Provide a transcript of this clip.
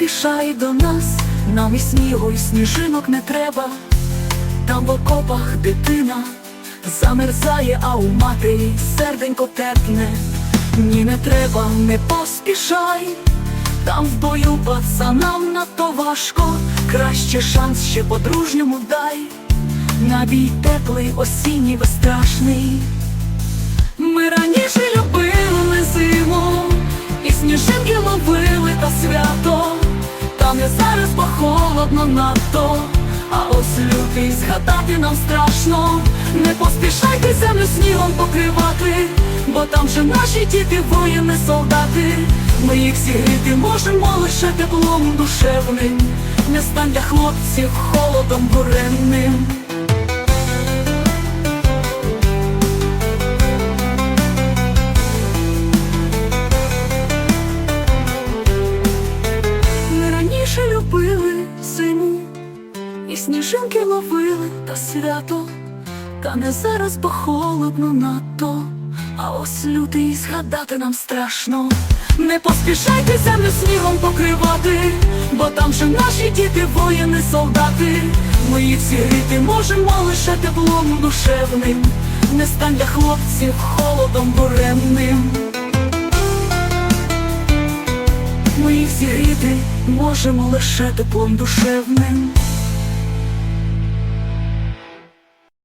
поспішай до нас, нам і снігу, і сніжинок не треба. Там в окопах дитина замерзає, а у матері серденько тепне. Ні, не треба, не поспішай. Там в бою пацанам надто важко, краще шанс ще по-дружньому дай. Набій теплий, осінній, безстрашний. Холодно надто, а ось лютий згадати нам страшно. Не поспішайте землю снігом покривати, бо там же наші діти, воїни, солдати. Ми їх зігріти можемо лише теплом душевним, не стань для хлопців холодом буремним. Сніжинки ловили та свято, та не зараз, бо холодно надто, а ось лютий згадати нам страшно. Не поспішайте землю снігом покривати, бо там же наші діти, воїни, солдати. Ми їх зігріти можемо лише теплом душевним, не стань для хлопців холодом буремним. Ми їх зігріти можемо лише теплом душевним.